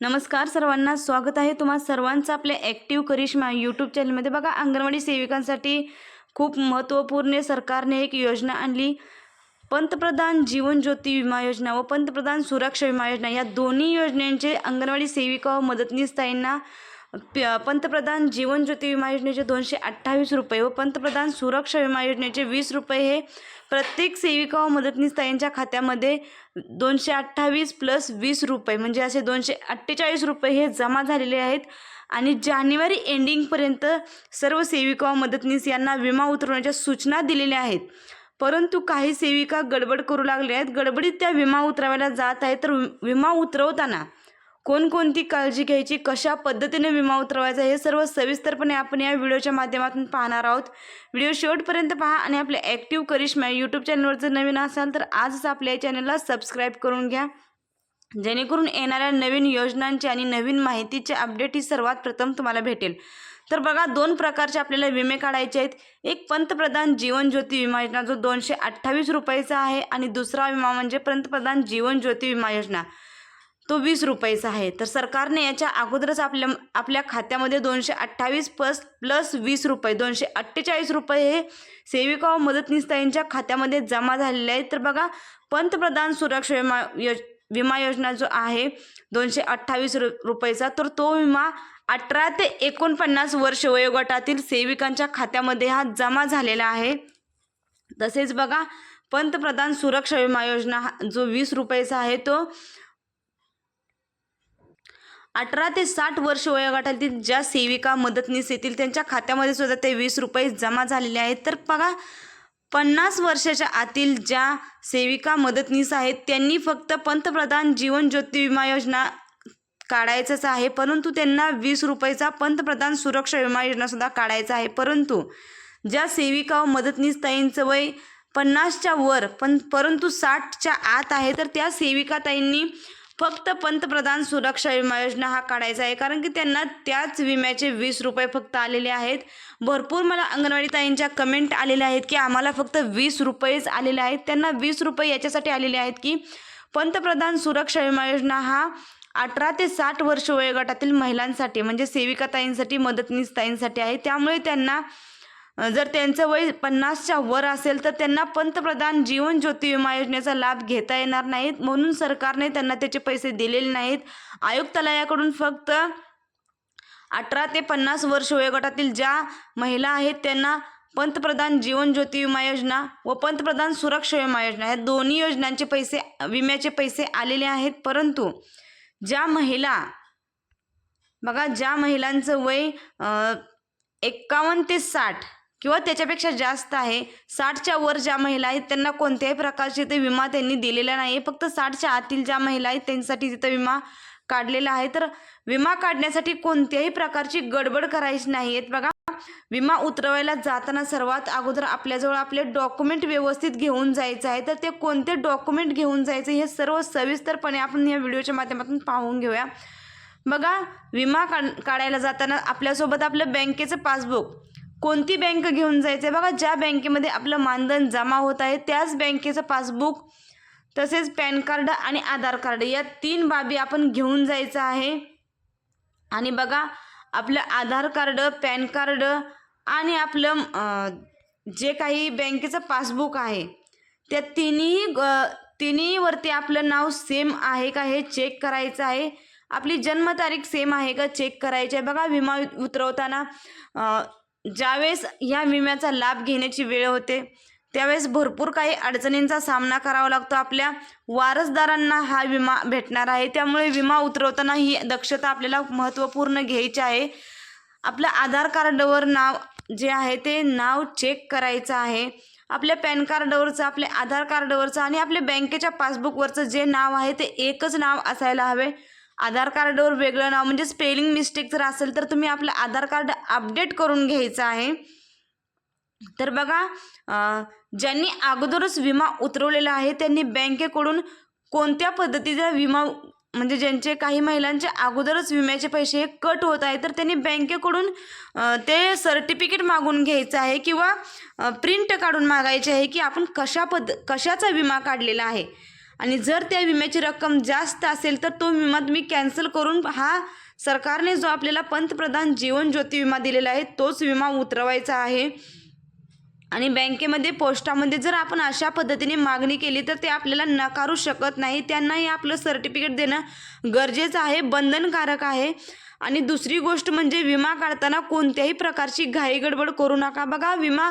नमस्कार सर्वांना स्वागत आहे तुम्हा सर्वांचं आपल्या ॲक्टिव्ह करिश्मा यूट्यूब चॅनलमध्ये बघा अंगणवाडी सेविकांसाठी खूप महत्त्वपूर्ण सरकारने एक योजना आणली. पंतप्रधान जीवन ज्योती विमा योजना व पंतप्रधान सुरक्षा विमा योजना या दोन्ही योजनांचे अंगणवाडी सेविका व मदतनीस ताईंना प- पंतप्रधान जीवन ज्योती विमा योजनेचे दोनशे अठ्ठावीस रुपये व पंतप्रधान सुरक्षा विमा योजनेचे वीस रुपये हे प्रत्येक सेविका व मदतनीस ताईंच्या खात्यामध्ये दोनशे अठ्ठावीस प्लस वीस रुपये म्हणजे असे दोनशे अठ्ठेचाळीस रुपये हे जमा झालेले आहेत. आणि जानेवारी एंडिंगपर्यंत सर्व सेविका व मदतनीस यांना विमा उतरवण्याच्या सूचना दिलेल्या आहेत. परंतु काही सेविका गडबड करू लागल्या आहेत. गडबडीत त्या विमा उतरवायला जात आहेत तर वि- विमा उतरवताना कोणकोणती काळजी घ्यायची कशा पद्धतीने विमा उतरवायचा हे सर्व सविस्तरपणे आपण या व्हिडिओच्या माध्यमातून पाहणार आहोत. व्हिडिओ शेवटपर्यंत पहा आणि आपल्या ॲक्टिव्ह करिश्मा यूट्यूब चॅनलवर जर नवीन असाल तर आजच आपल्या या चॅनलला सबस्क्राईब करून घ्या. जेणेकरून येणाऱ्या नवीन योजनांची आणि नवीन माहितीचे अपडेट ही सर्वात प्रथम तुम्हाला भेटेल. तर बघा दोन प्रकारचे आपल्याला विमे काढायचे आहेत. एक पंतप्रधान जीवन ज्योती विमा योजना जो दोनशे अठ्ठावीस रुपयाचा आहे. आणि दुसरा विमा म्हणजे पंतप्रधान जीवन ज्योती विमा योजना. तो वीस रुपयेचा आहे. तर सरकारने याच्या अगोदरच आपल्या आपल्या खात्यामध्ये दोनशे अठ्ठावीस प्लस प्लस वीस रुपये दोनशे अठ्ठेचाळीस रुपये हे सेविका व मदतनीसताईंच्या खात्यामध्ये जमा झालेले आहेत. तर बघा पंतप्रधान सुरक्षा विमा योज विमा योजना जो आहे दोनशे अठ्ठावीस रु रुपयेचा तर तो विमा अठरा ते एकोणपन्नास वर्ष वयोगटातील सेविकांच्या खात्यामध्ये हा जमा झालेला आहे. तसेच बघा पंतप्रधान सुरक्षा विमा योजना हा जो वीस रुपयेचा आहे तो अठरा ते साठ वर्ष वयोगटातील ज्या सेविका मदतनीस येतील त्यांच्या खात्यामध्ये सुद्धा ते वीस रुपये जमा झालेले आहेत. तर बघा पन्नास वर्षाच्या आतील ज्या सेविका मदतनीस आहेत त्यांनी फक्त पंतप्रधान जीवन ज्योती विमा योजना काढायचंच आहे. परंतु त्यांना वीस रुपयेचा पंतप्रधान सुरक्षा विमा योजनासुद्धा काढायचा आहे. परंतु ज्या सेविका व मदतनीस ताईंचं वय पन्नासच्या वर पण परंतु साठच्या आत आहे तर त्या सेविका ताईंनी फक्त पंतप्रधान सुरक्षा विमा योजना हा काढायचा आहे. कारण की त्यांना त्याच विम्याचे वीस रुपये फक्त आलेले आहेत. भरपूर मला अंगणवाडी ताईंच्या कमेंट आलेल्या आहेत की आम्हाला फक्त वीस रुपयेच आलेले आहेत. त्यांना वीस रुपये याच्यासाठी आलेले आहेत की पंतप्रधान सुरक्षा विमा योजना हा अठरा ते साठ वर्ष वयोगटातील महिलांसाठी म्हणजे सेविका ताईंसाठी मदतनीस ताईंसाठी आहे. त्यामुळे त्यांना जर त्यांचं वय पन्नासच्या वर असेल तर त्यांना पंतप्रधान जीवन ज्योती विमा योजनेचा लाभ घेता येणार नाहीत. म्हणून सरकारने त्यांना त्याचे पैसे दिलेले नाहीत. आयुक्तालयाकडून फक्त अठरा ते पन्नास वर्ष वयोगटातील ज्या महिला आहेत त्यांना पंतप्रधान जीवन ज्योती विमा योजना व पंतप्रधान सुरक्षा विमा योजना ह्या दोन्ही योजनांचे पैसे विम्याचे पैसे आलेले आहेत. परंतु ज्या महिला बघा ज्या महिलांचं वय एक्कावन्न ते साठ किंवा त्याच्यापेक्षा जास्त आहे. साठच्या वर ज्या महिला आहेत त्यांना कोणत्याही प्रकारचे ते विमा त्यांनी दिलेला नाही फक्त साठच्या आतील ज्या महिला आहेत त्यांच्यासाठी तिथं विमा काढलेला आहे. तर विमा काढण्यासाठी कोणत्याही प्रकारची गडबड करायची नाही आहेत बघा विमा उतरवायला जाताना सर्वात अगोदर आपल्याजवळ आपले डॉक्युमेंट व्यवस्थित घेऊन जायचं आहे. तर ते कोणते डॉक्युमेंट घेऊन जायचे हे सर्व सविस्तरपणे आपण या व्हिडिओच्या माध्यमातून पाहून घेऊया. बघा विमा काढ काढायला जाताना आपल्यासोबत आपलं बँकेचं पासबुक. कोणती बँक घेऊन जायचं आहे बघा ज्या बँकेमध्ये आपलं मानधन जमा होत आहे त्याच बँकेचं पासबुक तसेच पॅन कार्ड आणि आधार कार्ड या तीन बाबी आपण घेऊन जायचं आहे. आणि बघा आपलं आधार कार्ड पॅन कार्ड आणि आपलं जे काही बँकेचं पासबुक आहे त्या तिन्ही तिन्हीवरती आपलं नाव सेम आहे का हे चेक करायचं आहे. आपली जन्मतारीख सेम आहे का चेक करायची आहे. बघा विमा उतरवताना ज्यावेळेस ह्या विम्याचा लाभ घेण्याची वेळ होते त्यावेळेस भरपूर काही अडचणींचा सामना करावा लागतो. आपल्या वारसदारांना हा विमा भेटणार आहे. त्यामुळे विमा उतरवताना ही दक्षता आपल्याला महत्त्वपूर्ण घ्यायची आहे. आपल्या आधार कार्डवर नाव जे आहे ते नाव चेक करायचं आहे. आपल्या पॅन कार्डवरचं आपल्या आधार कार्डवरचं आणि आपल्या बँकेच्या पासबुकवरचं जे नाव आहे ते एकच नाव असायला हवे. आधार कार्डवर वेगळं नाव म्हणजे स्पेलिंग मिस्टेक जर असेल तर तुम्ही आपलं आधार कार्ड अपडेट करून घ्यायचं आहे. तर बघा ज्यांनी अगोदरच विमा उतरवलेला आहे त्यांनी बँकेकडून कोणत्या पद्धतीचा विमा म्हणजे ज्यांचे काही महिलांचे अगोदरच विम्याचे पैसे हे कट होत आहे तर त्यांनी बँकेकडून ते सर्टिफिकेट मागून घ्यायचं आहे किंवा प्रिंट काढून मागायचे आहे की आपण कशा पद्ध कशाचा विमा काढलेला आहे. आणि जर त्या विम्याची रक्कम जास्त असेल तर तो विमा तुम्ही कॅन्सल करून हा सरकारने जो आपल्याला पंतप्रधान जीवन ज्योती विमा दिलेला आहे तोच विमा उतरवायचा आहे. आणि बँकेमध्ये पोस्टामध्ये जर आपण अशा पद्धतीने मागणी केली तर ते आपल्याला नकारू शकत नाही. त्यांनाही आपलं सर्टिफिकेट देणं गरजेचं आहे बंधनकारक आहे. आणि दुसरी गोष्ट म्हणजे विमा काढताना कोणत्याही प्रकारची घाई गडबड करू नका. बघा विमा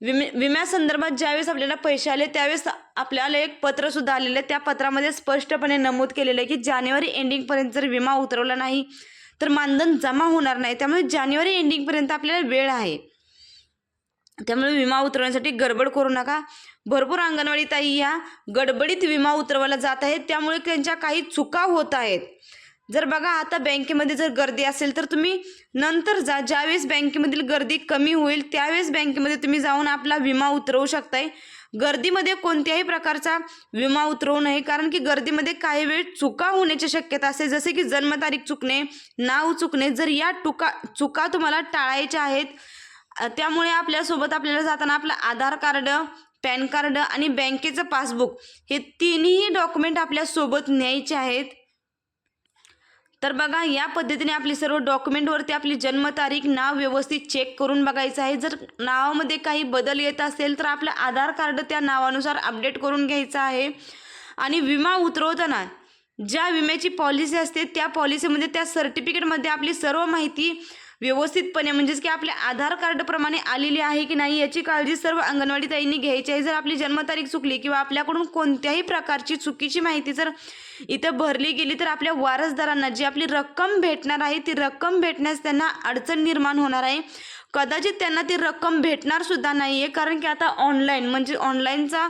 विमे विम्यासंदर्भात ज्यावेळेस आपल्याला पैसे आले त्यावेळेस आपल्याला एक पत्रसुद्धा आलेलं आहे. त्या पत्रामध्ये स्पष्टपणे नमूद केलेलं आहे की जानेवारी एंडिंगपर्यंत जर विमा उतरवला नाही तर मानधन जमा होणार नाही. त्यामुळे जानेवारी एंडिंगपर्यंत आपल्याला वेळ आहे. त्यामुळे विमा उतरवण्यासाठी गडबड करू नका. भरपूर अंगणवाडी ताई या गडबडीत विमा उतरवला जात आहेत. त्यामुळे त्यांच्या काही चुका होत आहेत. जर बघा आता बँकेमध्ये जर गर्दी असेल तर तुम्ही नंतर जा. ज्यावेळेस बँकेमधील गर्दी कमी होईल त्यावेळेस बँकेमध्ये तुम्ही जाऊन आपला विमा उतरवू शकताय. गर्दीमध्ये कोणत्याही प्रकारचा विमा उतरवू नये कारण की गर्दीमध्ये काही वेळ चुका होण्याची शक्यता असते. जसे की जन्मतारीख चुकणे नाव चुकणे जर या टुका चुका तुम्हाला टाळायच्या आहेत त्यामुळे आपल्यासोबत आपल्याला जाताना आपलं आधार कार्ड पॅन कार्ड आणि बँकेचं पासबुक हे तिन्ही डॉक्युमेंट आपल्यासोबत न्यायचे आहेत. तर बघा या पद्धतीने आपली सर्व डॉक्युमेंटवरती आपली जन्मतारीख नाव व्यवस्थित चेक करून बघायचं आहे. जर नावामध्ये काही बदल येत असेल तर आपलं आधार कार्ड त्या नावानुसार अपडेट करून घ्यायचं आहे. आणि विमा उतरवताना ज्या विम्याची पॉलिसी असते त्या पॉलिसीमध्ये त्या सर्टिफिकेटमध्ये आपली सर्व माहिती व्यवस्थितपणे म्हणजेच की आपल्या आधार कार्डप्रमाणे आलेली आहे की नाही याची काळजी सर्व अंगणवाडी ताईंनी घ्यायची आहे. जर आपली जन्मतारीख चुकली किंवा आपल्याकडून कोणत्याही प्रकारची चुकीची माहिती जर इथं भरली गेली तर आपल्या वारसदारांना जी आपली रक्कम भेटणार आहे ती रक्कम भेटण्यास त्यांना अडचण निर्माण होणार आहे. कदाचित त्यांना ती रक्कम भेटणार सुद्धा नाही आहे कारण की आता ऑनलाईन म्हणजे ऑनलाईनचा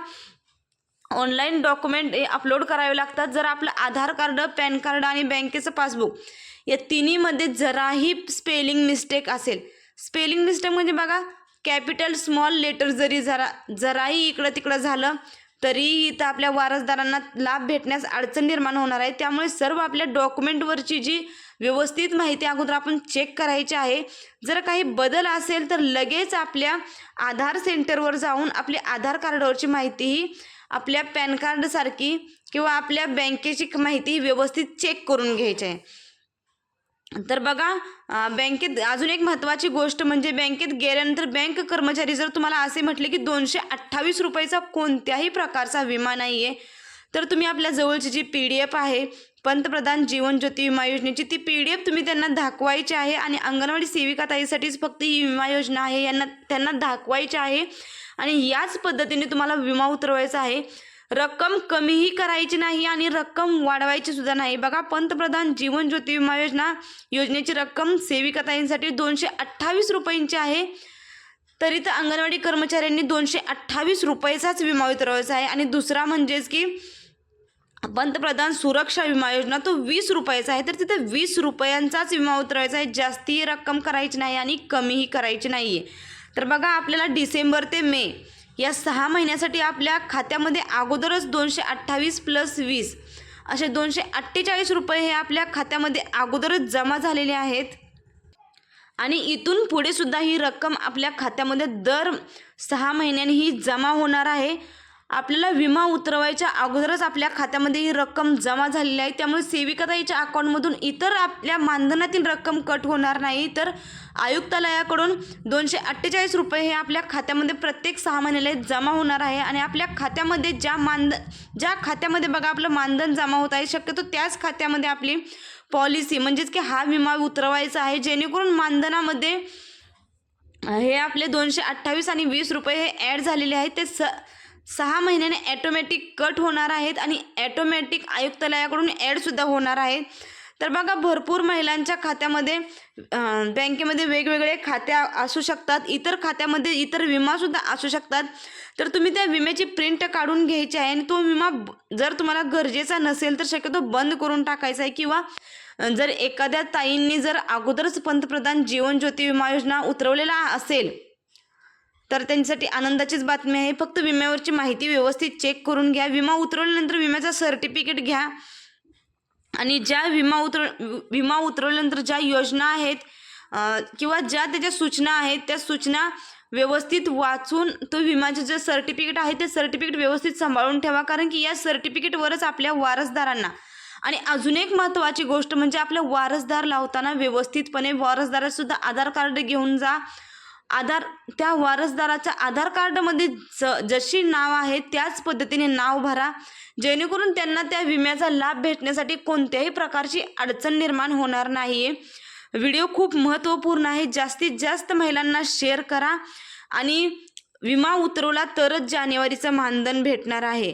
ऑनलाईन डॉक्युमेंट अपलोड करावे लागतात. जर आपलं आधार कार्ड पॅन कार्ड आणि बँकेचं पासबुक या तिन्हीमध्ये जराही स्पेलिंग मिस्टेक असेल. स्पेलिंग मिस्टेक म्हणजे बघा कॅपिटल स्मॉल लेटर जरी जरा जराही इकडं तिकडं झालं तरीही इथं आपल्या वारसदारांना लाभ भेटण्यास अडचण निर्माण होणार आहे. त्यामुळे सर्व आपल्या डॉक्युमेंटवरची जी व्यवस्थित माहिती अगोदर आपण चेक करायची आहे. जर काही बदल असेल तर लगेच आपल्या आधार सेंटरवर जाऊन आपली आधार कार्डवरची माहितीही आपल्या पॅन कार्डसारखी किंवा आपल्या बँकेची माहिती व्यवस्थित चेक करून घ्यायची आहे. तर बघा बँकेत अजून एक महत्त्वाची गोष्ट म्हणजे बँकेत गेल्यानंतर बँक कर्मचारी जर तुम्हाला असे म्हटले की दोनशे अठ्ठावीस रुपयाचा कोणत्याही प्रकारचा विमा नाही आहे तर तुम्ही आपल्या जवळची जी पी डी एफ आहे पंतप्रधान जीवन ज्योती विमा योजनेची ती पी डी एफ तुम्ही त्यांना दाखवायची आहे आणि अंगणवाडी सेविका ताईसाठीच फक्त ही विमा योजना आहे यांना त्यांना दाखवायची आहे आणि याच पद्धतीने तुम्हाला विमा उतरवायचा आहे. रक्कम कमीही करायची नाही आणि रक्कम वाढवायची सुद्धा नाही. बघा पंतप्रधान जीवन ज्योती विमा योजना योजनेची रक्कम सेविकाताईंसाठी दोनशे अठ्ठावीस रुपयांची आहे. तरी तर अंगणवाडी कर्मचाऱ्यांनी दोनशे अठ्ठावीस रुपयाचाच विमा उतरवायचा आहे. आणि दुसरा म्हणजेच की पंतप्रधान सुरक्षा विमा योजना तो वीस रुपयाचा आहे. तर तिथे वीस रुपयांचाच विमा उतरवायचा आहे. जास्तीही रक्कम करायची नाही आणि कमीही करायची नाही आहे तर बघा आपल्याला डिसेंबर ते मे या सहा महिन्यासाठी आपल्या खात्यामध्ये अगोदरच दोनशे अठ्ठावीस प्लस वीस असे दोनशे अठ्ठेचाळीस रुपये हे आपल्या खात्यामध्ये अगोदरच जमा झालेले आहेत. आणि इथून पुढे सुद्धा ही रक्कम आपल्या खात्यामध्ये दर सहा महिन्यांनी ही जमा होणार आहे. आपल्याला विमा उतरवायच्या अगोदरच आपल्या खात्यामध्ये ही रक्कम जमा झालेली आहे. त्यामुळे सेविकाताईच्या अकाउंटमधून इतर आपल्या मानधनातील रक्कम कट होणार नाही. तर आयुक्तालयाकडून दोनशे अठ्ठेचाळीस रुपये हे आपल्या खात्यामध्ये प्रत्येक सहा महिन्याला जमा होणार आहे. आणि आपल्या खात्यामध्ये ज्या मानध ज्या खात्यामध्ये बघा आपलं मानधन जमा होत आहे शक्यतो त्याच खात्यामध्ये आपली पॉलिसी म्हणजेच की हा विमा उतरवायचा आहे. जेणेकरून मानधनामध्ये हे आपले दोनशे अठ्ठावीस आणि वीस रुपये हे ॲड झालेले आहेत ते स सहा महिन्याने ॲटोमॅटिक कट होणार आहेत आणि ॲटोमॅटिक आयुक्तालयाकडून ॲडसुद्धा होणार आहेत. तर बघा भरपूर महिलांच्या खात्यामध्ये बँकेमध्ये वेगवेगळे खात्या असू शकतात. इतर खात्यामध्ये इतर विमासुद्धा असू शकतात. तर तुम्ही त्या विम्याची प्रिंट काढून घ्यायची आहे आणि तो विमा जर तुम्हाला गरजेचा नसेल तर शक्यतो बंद करून टाकायचा आहे किंवा जर एखाद्या ताईंनी जर अगोदरच पंतप्रधान जीवन ज्योती विमा योजना उतरवलेला असेल तर त्यांच्यासाठी आनंदाचीच बातमी आहे. फक्त विम्यावरची माहिती व्यवस्थित चेक करून घ्या. विमा उतरवल्यानंतर विम्याचा सर्टिफिकेट घ्या. आणि ज्या विमा उतर विमा उतरवल्यानंतर ज्या योजना आहेत किंवा ज्या त्याच्या सूचना आहेत त्या सूचना व्यवस्थित वाचून तो विमाचे जे सर्टिफिकेट आहे ते सर्टिफिकेट व्यवस्थित सांभाळून ठेवा. कारण की या सर्टिफिकेटवरच आपल्या वारसदारांना आणि अजून एक महत्त्वाची गोष्ट म्हणजे आपल्या वारसदार लावताना व्यवस्थितपणे वारसदारासुद्धा आधार कार्ड घेऊन जा. आधार त्या वारसदाराच्या आधार कार्डमध्ये ज जशी नाव आहे त्याच पद्धतीने नाव भरा. जेणेकरून त्यांना त्या विम्याचा लाभ भेटण्यासाठी कोणत्याही प्रकारची अडचण निर्माण होणार नाही आहे व्हिडिओ खूप महत्त्वपूर्ण आहे. जास्तीत जास्त महिलांना शेअर करा आणि विमा उतरवला तरच जानेवारीचं मानधन भेटणार आहे.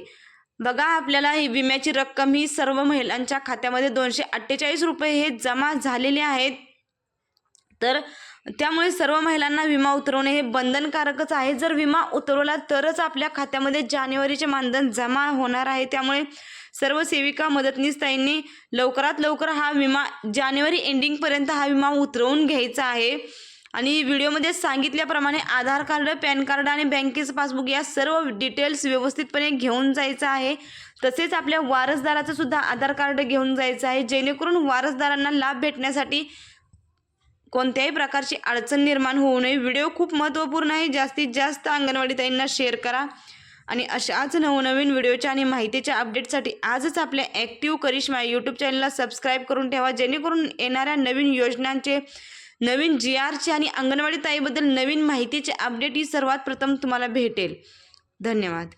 बघा आपल्याला ही विम्याची रक्कम ही सर्व महिलांच्या खात्यामध्ये दोनशे अठ्ठेचाळीस रुपये हे जमा झालेले आहेत. तर त्यामुळे सर्व महिलांना विमा उतरवणे हे बंधनकारकच आहे. जर विमा उतरवला तरच आपल्या खात्यामध्ये जानेवारीचे मानधन जमा होणार आहे. त्यामुळे सर्व सेविका मदतनीस ताईंनी लवकरात लवकर हा विमा जानेवारी एंडिंगपर्यंत हा विमा उतरवून घ्यायचा आहे. आणि व्हिडिओमध्ये सांगितल्याप्रमाणे आधार कार्ड पॅन कार्ड आणि बँकेचं पासबुक या सर्व डिटेल्स व्यवस्थितपणे घेऊन जायचं आहे. तसेच आपल्या वारसदाराचं सुद्धा आधार कार्ड घेऊन जायचं आहे. जेणेकरून वारसदारांना लाभ भेटण्यासाठी कोणत्याही प्रकारची अडचण निर्माण होऊ नये. व्हिडिओ खूप महत्त्वपूर्ण आहे. जास्तीत जास्त अंगणवाडी ताईंना शेअर करा. आणि अशाच नवनवीन व्हिडिओच्या आणि माहितीच्या अपडेटसाठी आजच आपल्या ॲक्टिव्ह करिश्मा यूट्यूब चॅनलला सबस्क्राईब करून ठेवा. जेणेकरून येणाऱ्या नवीन योजनांचे नवीन जी आरचे आणि अंगणवाडी ताईबद्दल नवीन माहितीचे अपडेट ही सर्वात प्रथम तुम्हाला भेटेल. धन्यवाद.